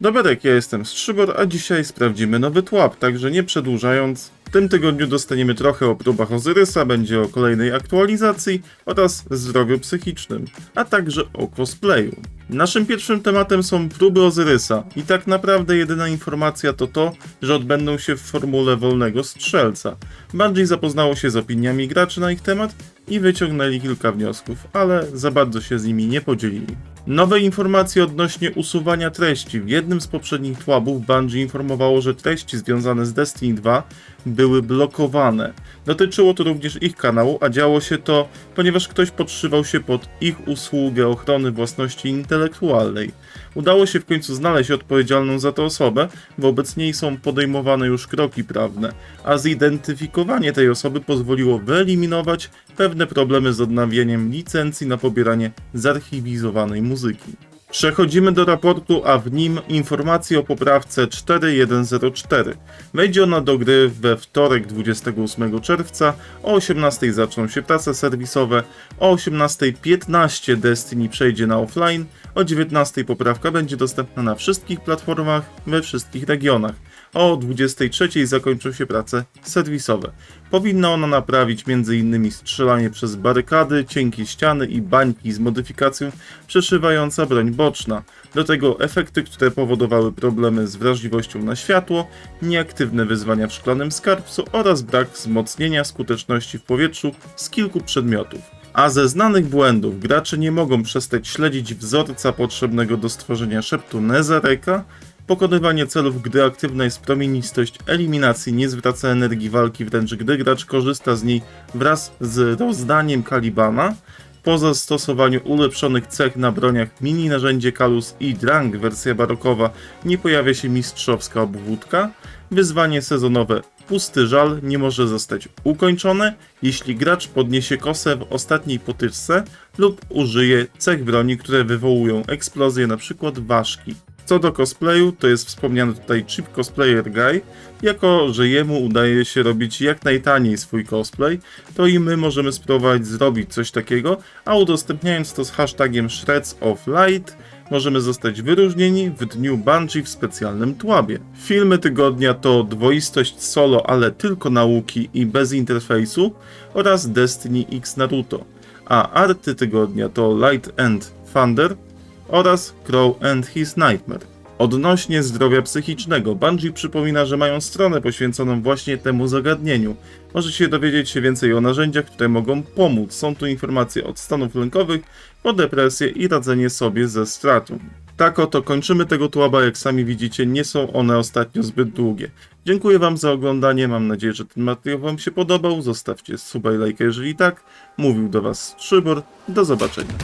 Doberek, ja jestem Strzybor, a dzisiaj sprawdzimy nowy tłap, także nie przedłużając, w tym tygodniu dostaniemy trochę o próbach Ozyrysa, będzie o kolejnej aktualizacji oraz zdrowiu psychicznym, a także o cosplayu. Naszym pierwszym tematem są próby Ozyrysa i tak naprawdę jedyna informacja to to, że odbędą się w formule wolnego strzelca. Bungie zapoznało się z opiniami graczy na ich temat i wyciągnęli kilka wniosków, ale za bardzo się z nimi nie podzielili. Nowe informacje odnośnie usuwania treści. W jednym z poprzednich tłabów Bungie informowało, że treści związane z Destiny 2 były blokowane. Dotyczyło to również ich kanału, a działo się to, ponieważ ktoś podszywał się pod ich usługę ochrony własności intelektualnej. Udało się w końcu znaleźć odpowiedzialną za to osobę, wobec niej są podejmowane już kroki prawne, a zidentyfikowanie tej osoby pozwoliło wyeliminować pewne problemy z odnawianiem licencji na pobieranie zarchiwizowanej muzyki. Przechodzimy do raportu, a w nim informacje o poprawce 4104. Wejdzie ona do gry we wtorek 28 czerwca, o 18 zaczną się prace serwisowe, o 18.15 Destiny przejdzie na offline, o 19 poprawka będzie dostępna na wszystkich platformach we wszystkich regionach. O 23 zakończą się prace serwisowe. Powinna ona naprawić m.in. strzelanie przez barykady, cienkie ściany i bańki z modyfikacją przeszywająca broń boczna. Do tego efekty, które powodowały problemy z wrażliwością na światło, nieaktywne wyzwania w szklanym skarbcu oraz brak wzmocnienia skuteczności w powietrzu z kilku przedmiotów. A ze znanych błędów gracze nie mogą przestać śledzić wzorca potrzebnego do stworzenia szeptu Nezareka, Pokonywanie celów, gdy aktywna jest promienistość eliminacji, nie zwraca energii walki, wręcz gdy gracz korzysta z niej wraz z rozdaniem Kalibana. Po zastosowaniu ulepszonych cech na broniach mini narzędzie Kalus i Drang wersja barokowa nie pojawia się mistrzowska obwódka. Wyzwanie sezonowe Pusty Żal nie może zostać ukończone, jeśli gracz podniesie kosę w ostatniej potyczce lub użyje cech broni, które wywołują eksplozję, np. ważki. Co do cosplayu, to jest wspomniany tutaj Chip Cosplayer Guy. Jako, że jemu udaje się robić jak najtaniej swój cosplay, to i my możemy spróbować zrobić coś takiego, a udostępniając to z hashtagiem Shreds of Light, możemy zostać wyróżnieni w dniu Bungie w specjalnym tłabie. Filmy tygodnia to Dwoistość Solo, ale tylko nauki i bez interfejsu oraz Destiny X Naruto, a arty tygodnia to Light and Thunder oraz Crow and His Nightmare. Odnośnie zdrowia psychicznego, Bungie przypomina, że mają stronę poświęconą właśnie temu zagadnieniu. Możecie dowiedzieć się więcej o narzędziach, które mogą pomóc. Są tu informacje od stanów lękowych, po depresję i radzenie sobie ze stratą. Tak oto kończymy tego tłaba, jak sami widzicie, nie są one ostatnio zbyt długie. Dziękuję Wam za oglądanie, mam nadzieję, że ten materiał Wam się podobał. Zostawcie suba i lajka, jeżeli tak. Mówił do Was Szybor, do zobaczenia.